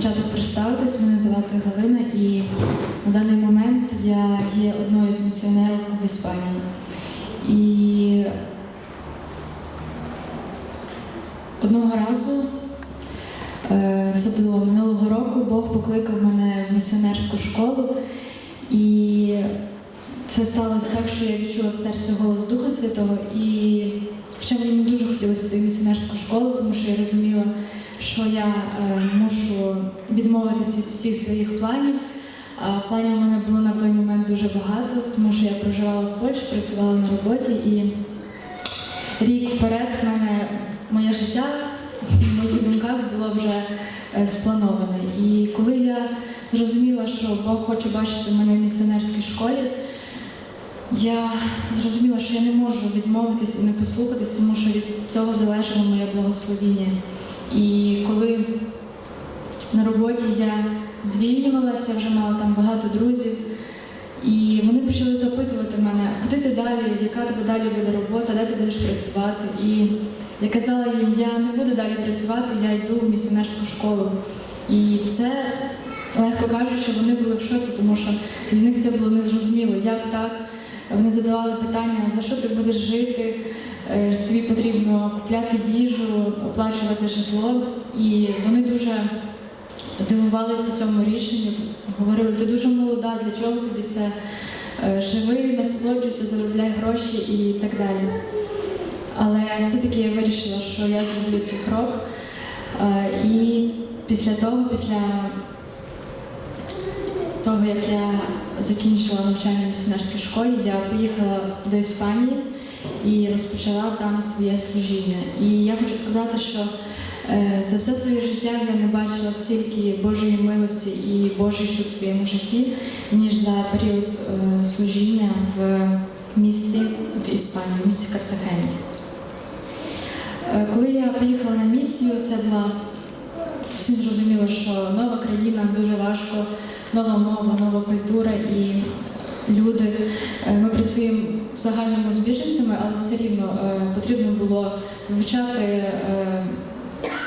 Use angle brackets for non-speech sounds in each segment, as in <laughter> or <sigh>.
спочатку представитись, мене звати Галина, і на даний момент я є одною з місіонерів в Іспанії. І одного разу, е, це було минулого року, Бог покликав мене в місіонерську школу. І це сталося так, що я відчула в серці голос Духа Святого. І хоча мені не дуже хотілося в місіонерську школу, тому що я розуміла, що я е, мушу відмовитися від всіх своїх планів. Планів у мене було на той момент дуже багато, тому що я проживала в Польщі, працювала на роботі і рік вперед в мене моє життя в моїх думках було вже е, сплановане. І коли я зрозуміла, що Бог хоче бачити мене в місіонерській школі, я зрозуміла, що я не можу відмовитись і не послухатись, тому що від цього залежало моє благословіння. І коли на роботі я звільнювалася, вже мала там багато друзів, і вони почали запитувати мене, куди ти далі, яка тебе далі буде робота, де ти будеш працювати. І я казала їм, я не буду далі працювати, я йду в місіонерську школу. І це, легко кажучи, вони були в шоці, тому що для них це було незрозуміло, як так. Вони задавали питання, за що ти будеш жити, тобі потрібно купляти їжу, оплачувати житло. І вони дуже дивувалися цьому рішенню, говорили, ти дуже молода, для чого тобі це Е, живи, насолоджуйся, заробляй гроші і так далі. Але все-таки я вирішила, що я зроблю цей крок. Е, І після того, після того, як я закінчила навчання в місіонерській школі, я поїхала до Іспанії і розпочала там своє служіння. І я хочу сказати, що е, за все своє життя я не бачила стільки Божої милості і Божий чуд в своєму житті, ніж за період е, служіння в місті в Іспанії, в місті Картахені. Е, Коли я поїхала на місію, це була всім зрозуміло, що нова країна дуже важко, нова мова, нова культура і люди. Ми працюємо в загальному з біженцями, але все рівно е, потрібно було вивчати е,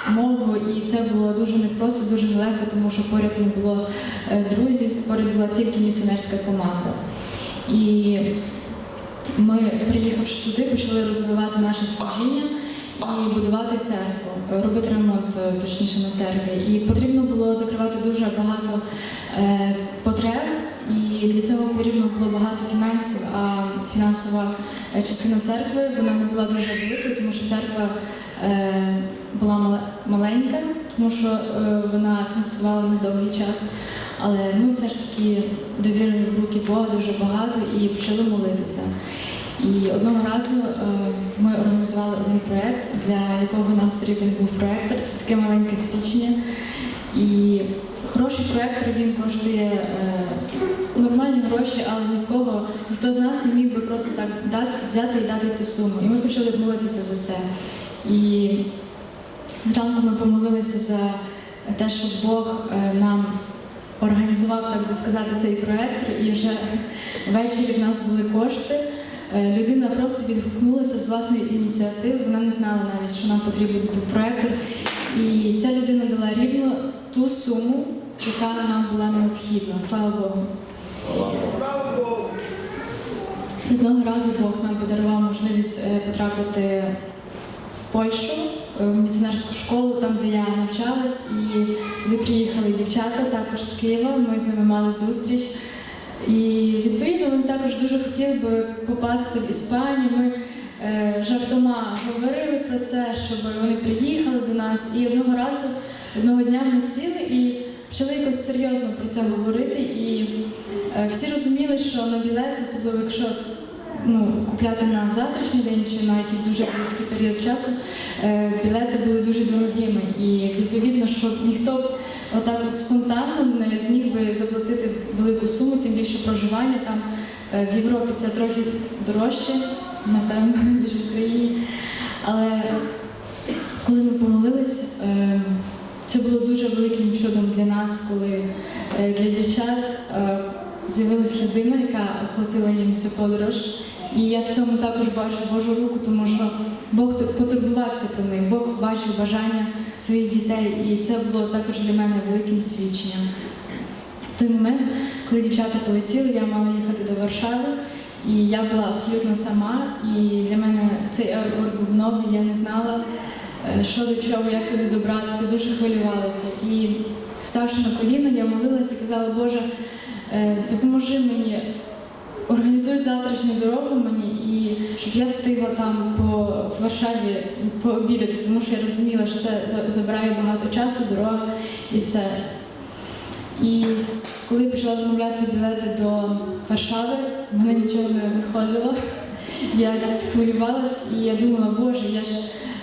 мову, і це було дуже непросто, дуже нелегко, тому що поряд не було е, друзів, поряд була тільки місіонерська команда. І ми, приїхавши туди, почали розвивати наше служіння і будувати церкву, робити ремонт точніше на церкві. І потрібно було закривати дуже багато фінансова е, частина церкви вона не була дуже великою, тому що церква е, була маленька, тому що е, вона фінансувала недовгий час. Але ми все ж таки довірили в руки Бога дуже багато і почали молитися. І одного разу ми організували один проєкт, для якого нам потрібен був проєктор. Це таке маленьке свідчення. І хороший проєктор він коштує нормальні гроші, але ні в кого ніхто з нас не міг би просто так дати, взяти і дати цю суму. І ми почали молитися за це. І зранку ми помолилися за те, щоб Бог е, нам організував, так би сказати, цей проєктор, і вже ввечері в нас були кошти. Е, Людина просто відгукнулася з власної ініціативи, вона не знала навіть, що нам потрібен був проєктор. І ця людина дала рівно ту суму, яка нам була необхідна. Слава Богу. Одного разу Бог нам подарував можливість е, потрапити в Польщу, е, в місіонерську школу, там, де я навчалась, і туди приїхали дівчата також з Києва. Ми з ними мали зустріч. І відповідно вони також дуже хотіли би попасти в Іспанію. Ми е, жартома говорили про це, щоб вони приїхали до нас. І одного разу, одного дня ми сіли і почали якось серйозно про це говорити. І е, всі розуміли, що на білети, особливо якщо ну, купляти на завтрашній день чи на якийсь дуже близький період часу, е, білети були дуже дорогими. І відповідно, що ніхто отак от спонтанно не зміг би заплатити велику суму, тим більше проживання там е, в Європі це трохи дорожче, напевно, <laughs> ніж в Україні. Але коли ми помолились, е, це було дуже великим чудом для нас, коли е, для дівчат е, з'явилась людина, яка оплатила їм цю подорож. І я в цьому також бачу Божу руку, тому що Бог потурбувався про них, Бог бачив бажання своїх дітей. І це було також для мене великим свідченням. В той момент, коли дівчата полетіли, я мала їхати до Варшави, і я була абсолютно сама. І для мене цей аеропорт був новий, я не знала, що до чого, як туди добратися, дуже хвилювалася. І ставши на коліна, я молилася і казала, Боже, е, допоможи мені, організуй завтрашню дорогу мені, і щоб я встигла там по Варшаві пообідати, тому що я розуміла, що це забирає багато часу, дорога і все. І коли почала замовляти білети до Варшави, в мене нічого не виходило. Я хвилювалась і я думала, Боже, я ж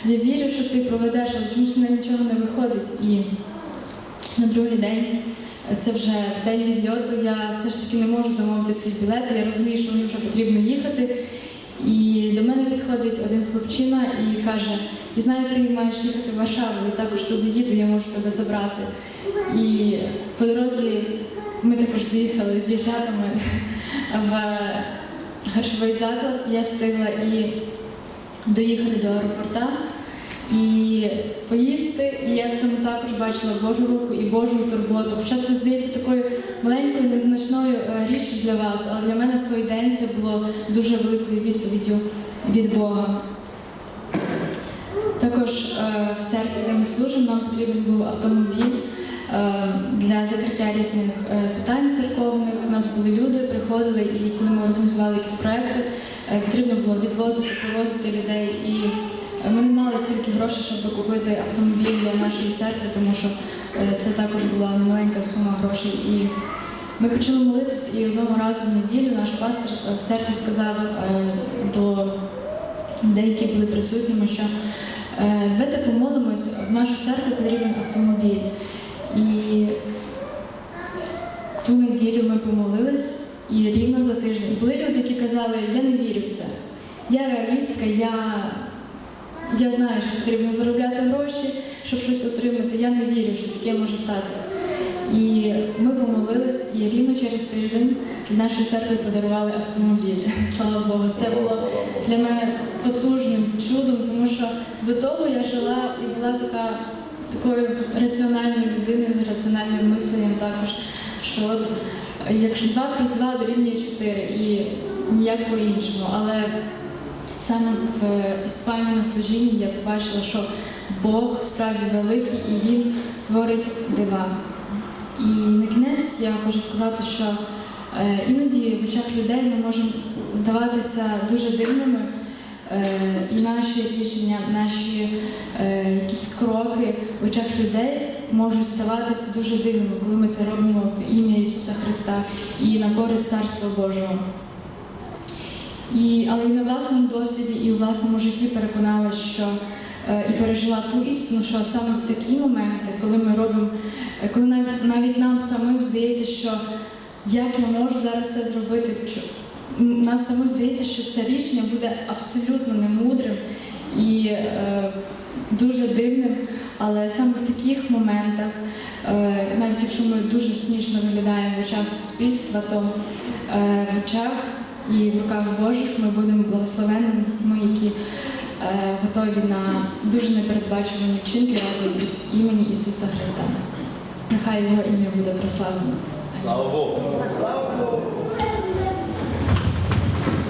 я вірю, що ти проведеш, але чомусь мене нічого не виходить. І на другий день, це вже день відльоту, я все ж таки не можу замовити ці білети. Я розумію, що мені вже потрібно їхати. І до мене підходить один хлопчина і каже: і знаю, ти маєш їхати в Варшаву, я також туди їду, я можу тебе забрати. І по дорозі ми також заїхали з дівчатами <laughs> в харчовий заклад. Я встигла і доїхати до аеропорта і поїсти. І я в цьому також бачила Божу руку і Божу турботу. Хоча це здається такою маленькою, незначною е, річчю для вас, але для мене в той день це було дуже великою відповіддю від Бога. Також е, в церкві, де ми служимо, нам потрібен був автомобіль е, для закриття різних питань церковних. У нас були люди, приходили, і коли ми організували якісь проекти, потрібно було відвозити, привозити людей. І е, ми не мали стільки грошей, щоб купити автомобіль для нашої церкви, тому що е, це також була немаленька сума грошей. І ми почали молитись, і одного разу в неділю наш пастор е, в церкві сказав е, до людей, які були присутніми, що е, давайте помолимось, в нашу церкву потрібен автомобіль. І ту неділю ми помолились, і рівно за тиждень були люди, які казали, я не вірю. Я реалістка, я, я знаю, що потрібно заробляти гроші, щоб щось отримати. Я не вірю, що таке може статися. І ми помолились, і рівно через тиждень для нашої церкви подарували автомобіль. <laughs> Слава Богу, це було для мене потужним чудом, тому що до того я жила і була така такою раціональною людиною, раціональним мисленням також, що от якщо 2 плюс 2 дорівнює 4 і ніяк по-іншому. Але саме в Іспанії на служінні я побачила, що Бог справді великий і Він творить дива. І на кінець я хочу сказати, що е, іноді в очах людей ми можемо здаватися дуже дивними, е, і наші рішення, наші е, якісь кроки в очах людей можуть ставатися дуже дивними, коли ми це робимо в ім'я Ісуса Христа і на користь Царства Божого. І, але і на власному досвіді, і у власному житті переконалася, що е, і пережила ту істину, що саме в такі моменти, коли ми робимо, е, коли навіть, навіть нам самим здається, що як я можу зараз це зробити, нам самим здається, що це рішення буде абсолютно немудрим і е, дуже дивним. Але саме в таких моментах, е, навіть якщо ми дуже смішно виглядаємо в очах суспільства, то е, в очах і в руках Божих ми будемо благословеними дітьми, які е, готові на дуже непередбачувані вчинки ради імені Ісуса Христа. Нехай його ім'я буде прославлено. Слава Богу. Слава Богу.